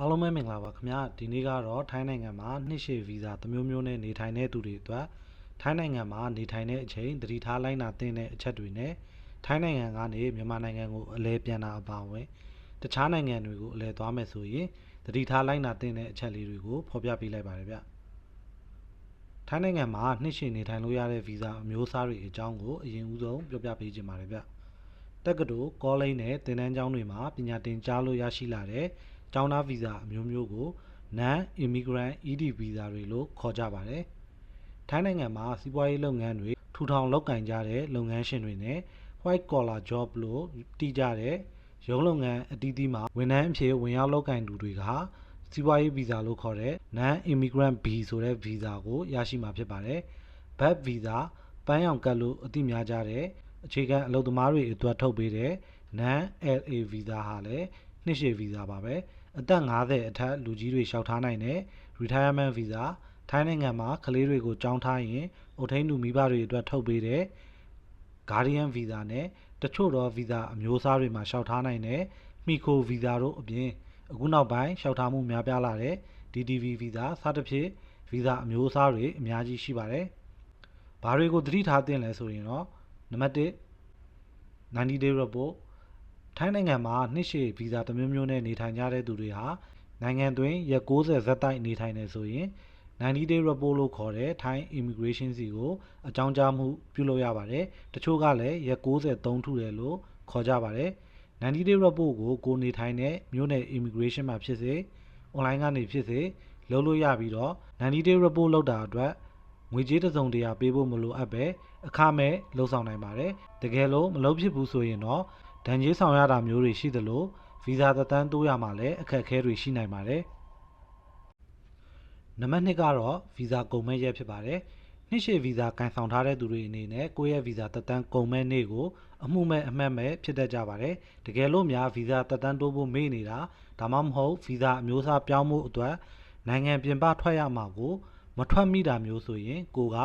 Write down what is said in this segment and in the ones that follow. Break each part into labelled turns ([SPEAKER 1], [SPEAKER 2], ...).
[SPEAKER 1] အားလုံးပဲမင်္ဂလာပါခင်ဗျာဒီနေ့ကတော့ထိုင်းနိုင်ငံမှာနှစ်ရှည်ဗီဇာတစ်မျိုးမျိုးနဲ့နေထိုင်တဲ့သူတွေအတွက်ထိုင်းနိုင်ငံမှာနေထိုင်တဲ့အချိန်တတိထားလိုက်နာသင့်တဲ့အချက်တွေနဲ့ထိုင်းနိုင်ငံကနေမြန်မာနိုင်ငံကိုအလဲပြန်တာအပါအဝင်တခြားနိုင်ငံတွေကိုအလဲသွားမယ်ဆိုရင်တတိထားလိုက်နာသင့်တဲ့အချက်လေးတွေကိုဖော်ပြပေးလိုက်ပါတယ်ဗျထိုင်းနိုင်ငံမှာနှစ်ရှည်နေထိုင်လို့ရတဲ့ဗီဇာအမျိုးအစားတွေအကြောင်းကိုအရင်ဦးဆုံးပြောပြပေးခြင်းပါတယ်ဗျတက္ကသိုလ်ကောလိပ်နဲ့သင်တန်းကျောင်းတွေမှာပညာသင်ကြားလို့ရရှိလာတဲ့ ကျောင်းသားဗီဇာအမျိုးမျိုးကို Non Immigrant ED ဗီဇာတွေလို့ခေါ်ကြပါတယ်။ထိုင်းနိုင်ငံမှာစီးပွားရေးလုပ်ငန်းတွေထူထောင်လုပ်ကင်ကြတဲ့လုပ်ငန်းရှင်တွေနဲ့ White Collar Job လို့တည်ကြတဲ့ရုံးလုပ်ငန်းအသီးသီးမှာဝန်ထမ်းအဖြစ်ဝင်ရောက်လုပ်ကင်သူတွေကစီးပွားရေးဗီဇာလို့ခေါ်တဲ့ Non Immigrant B ဆိုတဲ့ဗီဇာကိုရရှိမှာဖြစ်ပါတယ်။ BAT ဗီဇာပန်းရောင်ကတ်လို့အသိများကြတဲ့အခြေခံအလုပ်သမားတွေအတွက်ထုတ်ပေးတဲ့ Non LA ဗီဇာဟာလည်းနှစ်ရှည်ဗီဇာပါပဲ အသက်50အထက်လူကြီးတွေလျှောက်ထားနိုင်တဲ့ retirement visa ထိုင်းနိုင်ငံမှာကလေးတွေကိုကြောင်းထားရင်အုပ်ထိန်းသူမိဘတွေအတွက်ထုတ်ပေးတဲ့ guardian visa နဲ့တချို့သော visa အမျိုးအစားတွေမှာလျှောက်ထားနိုင်တဲ့ miko visa တို့အပြင်အခုနောက်ပိုင်းလျှောက်ထားမှုများပြားလာတဲ့ DTV visa စသဖြင့် visa အမျိုးအစားတွေအများကြီးရှိပါတယ်။ဘာတွေကိုသတိထားသင့်လဲဆိုရင်တော့နံပါတ်1 90 day report ထိုင်းနိုင်ငံမှာနှစ်ရှည်ဗီဇာတစ်မျိုးမျိုးနဲ့နေထိုင်ကြတဲ့သူတွေဟာနိုင်ငံတွင်ရက်60ဇက်တိုက်နေထိုင်နေဆိုရင်90 day report လို့ခေါ်တဲ့ထိုင်း immigration စီကိုအကြောင်းကြားမှုပြုလုပ်ရပါတယ်တချို့ကလည်းရက်60သုံးထုတယ်လို့ခေါ်ကြပါတယ်90 day report ကိုကိုနေထိုင်တဲ့မြို့နယ် immigration မှာဖြစ်စေ online ကနေဖြစ်စေလုပ်လို့ရပြီးတော့90 day report လုပ်တာအတွက်ငွေကြေးတစ်စုံတရာပေးဖို့မလိုအပ်ပဲအခမဲ့လှုပ်ဆောင်နိုင်ပါတယ်တကယ်လို့မလုပ်ဖြစ်ဘူးဆိုရင်တော့ ဒဏ်ကြေးဆောင်ရတာမျိုးတွေရှိသလိုဗီဇာသက်တမ်းတိုးရမှာလည်းအခက်အခဲတွေရှိနိုင်ပါတယ်နံပါတ်2ကတော့ဗီဇာကုန်မဲ့ရက်ဖြစ်ပါတယ်နှစ်ရှည်ဗီဇာကန်ဆောင်ထားတဲ့သူတွေအနေနဲ့ကိုယ့်ရဲ့ဗီဇာသက်တမ်းကုန်မဲ့နေ့ကိုအမှုမဲ့အမှတ်မဲ့ဖြစ်တတ်ကြပါတယ်တကယ်လို့များဗီဇာသက်တမ်းတိုးဖို့မေ့နေတာဒါမှမဟုတ်ဗီဇာအမျိုးအစားပြောင်းဖို့အတွက်နိုင်ငံပြင်ပထွက်ရမှာကိုမထွက်မိတာမျိုးဆိုရင်ကိုက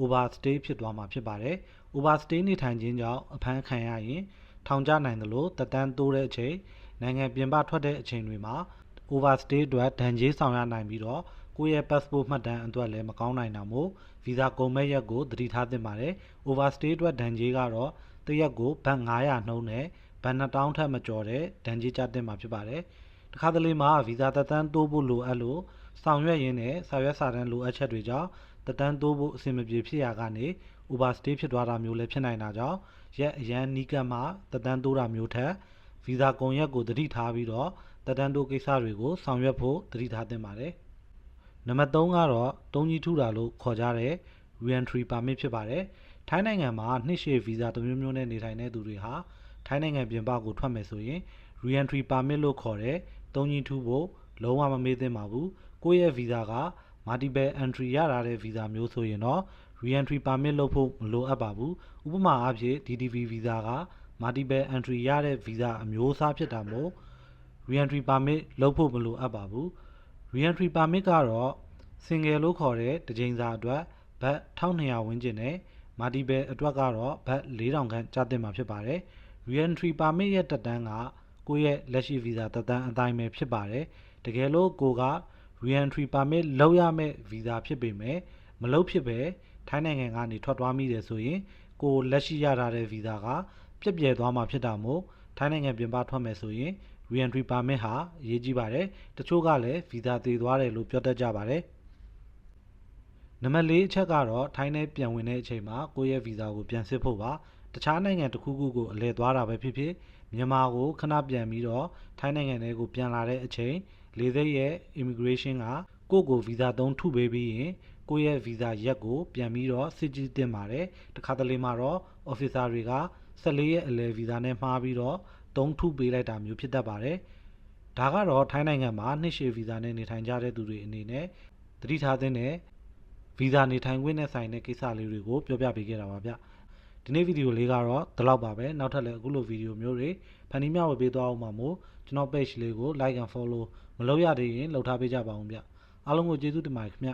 [SPEAKER 1] overstay ဖြစ်သွားမှာဖြစ်ပါတယ် overstay နေထိုင်ခြင်းကြောင့်အဖမ်းခံရရင် ထောင်ကျနိုင်သလိုတက်တန်းတိုးတဲ့အချိန်နိုင်ငံပြင်ပထွက်တဲ့အချိန်တွေမှာ overstay အတွက်ဒဏ်ကြေးဆောင်ရနိုင်ပြီးတော့ကိုယ့်ရဲ့ passport မှတ်တမ်းအတွက်လည်းမကောင်းနိုင်တာမို့ဗီဇာကုန်မဲ့ရက်ကိုသတိထားသင့်ပါတယ် overstay အတွက်ဒဏ်ကြေးကတော့တရက်ကိုဘတ်900နှုန်းနဲ့ဘတ်2000ထက်မကျော်တဲ့ဒဏ်ကြေးကျသင့်မှာဖြစ်ပါတယ်တခါတလေမှာဗီဇာသက်တမ်းတိုးဖို့လိုအပ်လို့ဆောင်ရွက်ရင်းနဲ့စာရွက်စာတမ်းလိုအပ်ချက်တွေကြောင့် သက်တမ်းတိုးဖို့အဆင်မပြေဖြစ်ရာကနေ overstay ဖြစ်သွားတာမျိုးလည်းဖြစ်နိုင်တာကြောင့်ရက်အရန်နီးကပ်မှသက်တမ်းတိုးတာမျိုးထက်ဗီဇာကုန်ရက်ကိုသတိထားပြီးတော့သက်တမ်းတိုးကိစ္စတွေကိုဆောင်ရွက်ဖို့သတိထားသင့်ပါတယ်။နံပါတ်3ကတော့တုံးကြီးထုတာလို့ခေါ်ကြတဲ့ re-entry permit ဖြစ်ပါတယ်။ထိုင်းနိုင်ငံမှာနှစ်ရှည်ဗီဇာတစ်မျိုးမျိုးနဲ့နေထိုင်တဲ့သူတွေဟာထိုင်းနိုင်ငံပြင်ပကိုထွက်မယ်ဆိုရင် re-entry permit လို့ခေါ်တဲ့တုံးကြီးထုဖို့လုံးဝမမေ့သင့်ပါဘူး။ကိုယ့်ရဲ့ဗီဇာက multiple entry ရတာတဲ့ဗီဇာမျိုးဆိုရင်တော့ re-entry permit လုပ်ဖို့မလိုအပ်ပါဘူး။ဥပမာအားဖြင့် DTV ဗီဇာက multiple entry ရတဲ့ဗီဇာအမျိုးအစားဖြစ်တာမို့ re-entry permit လုပ်ဖို့မလိုအပ်ပါဘူး re-entry permit ကတော့ single လို့ခေါ်တဲ့တကြိမ်စာအတွက်ဘတ်1200ဝန်းကျင်နဲ့ multiple အတွက်ကတော့ဘတ်4000ခန့်ကျသင့်မှာဖြစ်ပါတယ် re-entry permit ရဲ့တက်တန်းကကိုယ့်ရဲ့လက်ရှိဗီဇာတက်တန်းအတိုင်းပဲဖြစ်ပါတယ်တကယ်လို့ကိုက re-entry permit လုပ်ရမယ့်ဗီဇာဖြစ်ပေမဲ့မလုပ်ဖြစ်ပဲထိုင်းနိုင်ငံကနေထွက်သွားမိတယ်ဆိုရင်ကိုလက်ရှိရထားတဲ့ဗီဇာကပြည့်ပြည့်သွားမှာဖြစ်တာမို့ထိုင်းနိုင်ငံပြင်ပထွက်မယ်ဆိုရင် re-entry permit ဟာအရေးကြီးပါတယ်တချို့ကလည်းဗီဇာတည်သွားတယ်လို့ပြောတတ်ကြပါတယ်နံပါတ်၄အချက်ကတော့ထိုင်းနဲ့ပြန်ဝင်တဲ့အချိန်မှာကိုယ့်ရဲ့ဗီဇာကိုပြန်စစ်ဖို့ပါတခြားနိုင်ငံတစ်ခုခုကိုအလဲသွားတာပဲဖြစ်ဖြစ်မြန်မာကိုခဏပြန်ပြီးတော့ထိုင်းနိုင်ငံထဲကိုပြန်လာတဲ့အချိန် လေဆိပ်ရဲ့ immigration ကကိုယ့်ကိုဗီဇာသုံးထုပေးပြီးရင်ကိုယ့်ရဲ့ဗီဇာရက်ကိုပြန်ပြီးတော့စစ်ကြည့်တင်ပါတယ်တခါတလေမှာတော့ officer တွေက14ရက်အလဲဗီဇာနဲ့မှားပြီးတော့သုံးထုပေးလိုက်တာမျိုးဖြစ်တတ်ပါတယ်ဒါကတော့ထိုင်းနိုင်ငံမှာနှစ်ရှည်ဗီဇာနဲ့နေထိုင်ကြတဲ့သူတွေအနေနဲ့သတိထားသင့်တဲ့ဗီဇာနေထိုင်ခွင့်နဲ့ဆိုင်တဲ့ကိစ္စလေးတွေကိုပြောပြပေးခဲ့တာပါဗျ ဒီနေ့ဗီဒီယိုလေးကတော့ဒီလောက်ပါပဲနောက်ထပ်လည်းအခုလိုဗီဒီယိုမျိုးတွေဖန်တီးမျှဝေပေးသွားအောင်ပါမို့ကျွန်တော် page လေးကို like and follow မလုပ်ရသေးရင်လုပ်ထားပေးကြပါဦးဗျအားလုံးကိုကျေးဇူးတင်ပါတယ်ခင်ဗျ